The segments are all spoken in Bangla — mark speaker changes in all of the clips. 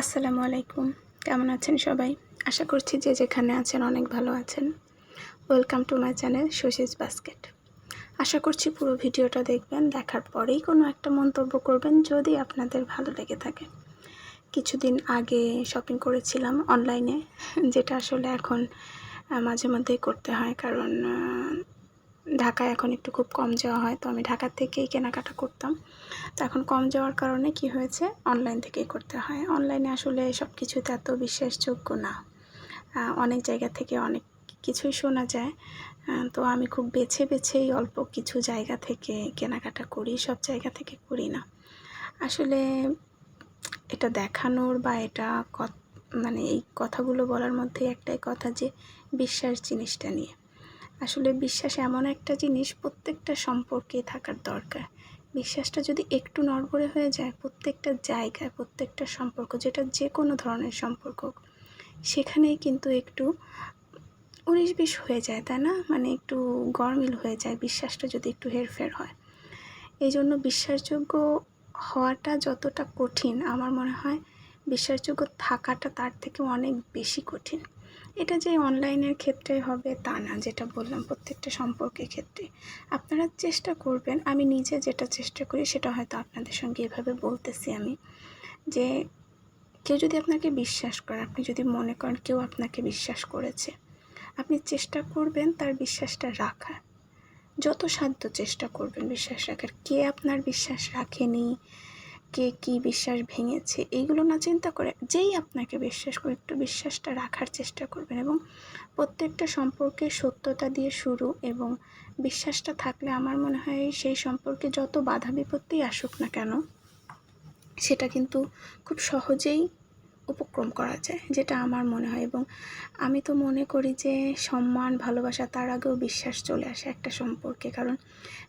Speaker 1: আসসালামু আলাইকুম। কেমন আছেন সবাই? আশা করছি যে যেখানে আছেন অনেক ভালো আছেন। Welcome to my channel সুশিস basket আশা করছি পুরো ভিডিওটা দেখবেন, দেখার পরেই কোনো একটা মন্তব্য করবেন যদি আপনাদের ভালো লেগে থাকে। কিছুদিন আগে শপিং করেছিলাম অনলাইনে যেটা আসলে এখন মাঝে মধ্যেই করতে হয় কারণ ঢাকায় এখন একটু খুব কম যাওয়া হয়, তো আমি ঢাকা থেকেই কেনাকাটা করতাম। তো এখন কম যাওয়ার কারণে কি হয়েছে? অনলাইন থেকেই করতে হয়। অনলাইনে আসলে সব কিছুতে এত বিশ্বাসযোগ্য না। অনেক জায়গা থেকে অনেক কিছুই শোনা যায়। তো আমি খুব বেছে বেছেই অল্প কিছু জায়গা থেকে কেনাকাটা করি, সব জায়গা থেকে করি না। আসলে এটা দেখানোর বা এটা মানে এই কথাগুলো বলার মধ্যে একটাই কথা যে, বিশ্বাস জিনিসটা নিয়ে। আসলে বিশ্বাস এমন একটা জিনিস প্রত্যেকটা সম্পর্কে থাকার দরকার। বিশ্বাসটা যদি একটু নড়বড়ে হয়ে যায়, প্রত্যেকটা জায়গায়, প্রত্যেকটা সম্পর্ক, যেটা যে কোনো ধরনের সম্পর্ক সেখানেই কিন্তু একটু উনিশ বিশ হয়ে যায়, তাই না? মানে একটু গরমিল হয়ে যায়, বিশ্বাসটা যদি একটু হেরফের হয়। এই জন্য বিশ্বাসযোগ্য হওয়াটা যতটা কঠিন, আমার মনে হয়, বিশ্বাসযোগ্য থাকাটা তার থেকে অনেক বেশি কঠিন। এটা যে অনলাইনের ক্ষেত্রে হবে তা না, যেটা বললাম প্রত্যেকটা সম্পর্কের ক্ষেত্রে। আপনারা চেষ্টা করবেন, আমি নিজে যেটা চেষ্টা করি সেটা হয়তো আপনাদের সঙ্গে এভাবে বলতেছি আমি, যে কেউ যদি আপনাকে বিশ্বাস করে, আপনি যদি মনে করেন কেউ আপনাকে বিশ্বাস করেছে, আপনি চেষ্টা করবেন তার বিশ্বাসটা রাখার। যত সাধ্য চেষ্টা করবেন বিশ্বাস রাখার। কে আপনার বিশ্বাস রাখেনি? কে কী বিশ্বাস ভেঙেছে এইগুলো না চিন্তা করে যেই আপনাকে বিশ্বাস করে একটু বিশ্বাসটা রাখার চেষ্টা করবেন এবং প্রত্যেকটা সম্পর্কে সত্যতা দিয়ে শুরু এবং বিশ্বাসটা থাকলে আমার মনে হয় সেই সম্পর্কে যত বাধা বিপত্তি আসুক না কেন, সেটা কিন্তু খুব সহজেই উপক্রম করা যায়, যেটা আমার মনে হয়। এবং আমি তো মনে করি যে সম্মান, ভালোবাসা, তার আগেও বিশ্বাস চলে আসে একটা সম্পর্কে। কারণ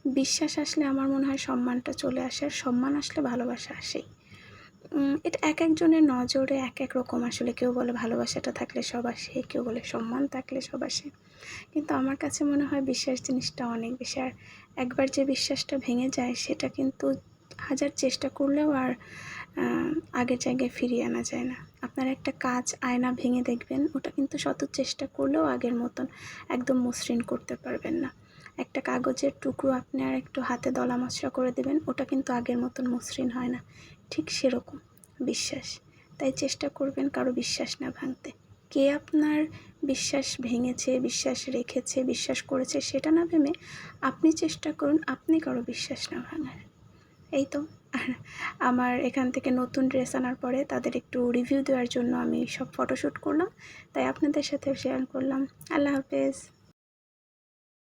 Speaker 1: বিশ্বাস আসলে আমার মনে হয় সম্মানটা চলে আসে, আর সম্মান আসলে ভালোবাসা আসেই। এটা এক একজনের নজরে এক এক রকম। আসলে কেউ বলে ভালোবাসাটা থাকলে সব আসে, কেউ বলে সম্মান থাকলে সব আসে। কিন্তু আমার কাছে মনে হয় বিশ্বাস জিনিসটা অনেক বেশি। আর একবার যে বিশ্বাসটা ভেঙে যায়, সেটা কিন্তু হাজার চেষ্টা করলেও আর আগের জায়গায় ফিরিয়ে আনা যায় না। আপনার একটা কাজ আয়না ভেঙে দেখবেন, ওটা কিন্তু শত চেষ্টা করলেও আগের মতন একদম মসৃণ করতে পারবেন না। একটা কাগজের টুকরো আপনি আর একটু হাতে দলা মশরা করে দেবেন, ওটা কিন্তু আগের মতন মসৃণ হয় না। ঠিক সেরকম, বিশ্বাস। তাই চেষ্টা করবেন কারও বিশ্বাস না ভাঙতে। কে আপনার বিশ্বাস ভেঙেছে, বিশ্বাস রেখেছে, বিশ্বাস করেছে সেটা না ভেবে আপনি চেষ্টা করুন, আপনি কারও বিশ্বাস না ভাঙার। এই তো। আমার এখান থেকে নতুন ড্রেস আনার পরে তাদের একটু রিভিউ দেওয়ার জন্য আমি সব ফটোশ্যুট করলাম। তাই আপনাদের সাথে শেয়ার করলাম। আল্লাহ হাফেজ।